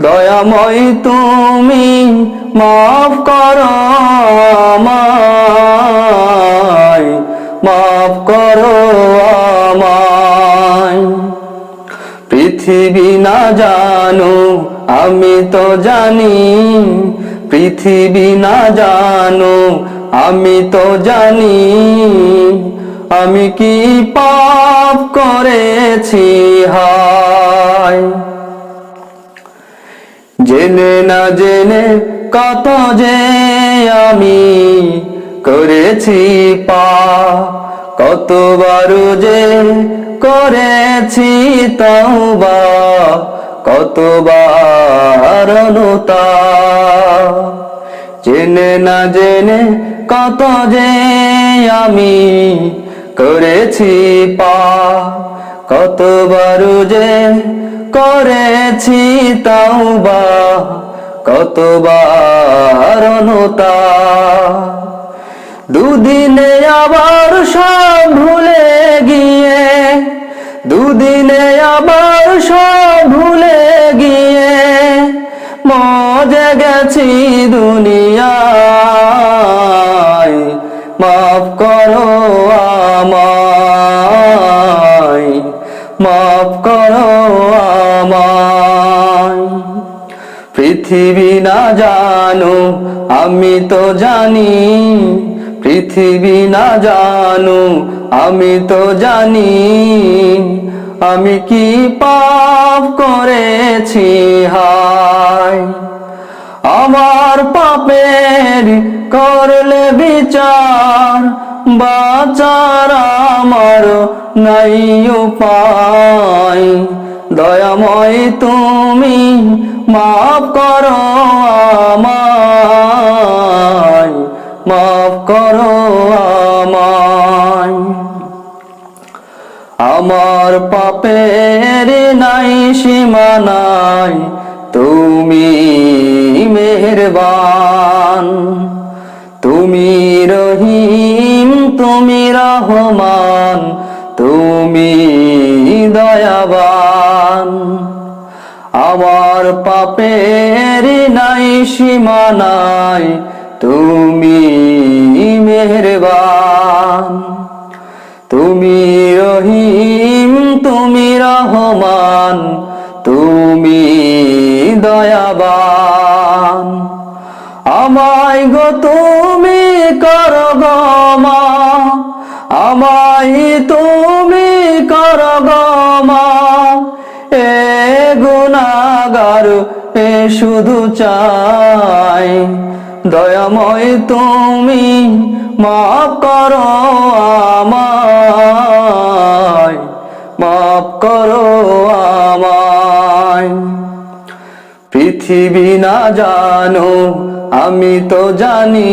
দয়াময় তুমি মাফ করো আমায়, মাফ করো আমায়। পৃথিবী না জানো, আমি তো জানি। পৃথিবী না জানো, আমি তো জানি। আমি কি পাপ করেছি, হায়। জেনে না জেনে কত যে আমি করেছি পা কতবার যে করেছি তওবা, কতবার অনুতা জেনে না জেনে কত যে আমি করেছি পা কতবার যে করেছি তাওবা, কতবার অনুতা। দুদিনে আবার সব ভুলে গিয়ে, দুদিনে আবার সব ভুলে গিয়ে, মজে গেছি দুনিয়ায়। মাফ করো আমায়, মাফ করো পৃথিবী না জানো, আমি তো জানি। পৃথিবী না জানো, আমি তো জানি। আমি কি পাপ করেছি? হায়। আমার পাপের করলে বিচার, বাচার আমার নাই উপায়। দয়াময় তুমি মাফ করো আমায়, মাফ করো আমায়। আমার পাপের নাই সীমানাই তুমি মেহরবান। তুমি রহিম, তুমি রহমান। তুমি দয়াবান। আমার পাপের নাই সীমানাই তুমি মেহরবান। তুমি রহিম, তুমি রহমান, তুমি দয়াবান। আমায় গো তুমি কর গমা আমায় তুমি কর গমা এ গুনাগার এ শুধু চাই। দয়াময় তুমি মাফ করো আমায় মাফ করো আমায়। পৃথিবী না জানো, আমি তো জানি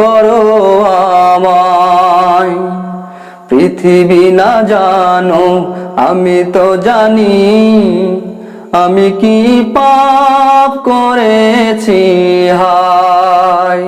করো আমায়। পৃথিবী না জানো আমি তো জানি আমি কি পাপ করেছি হায়।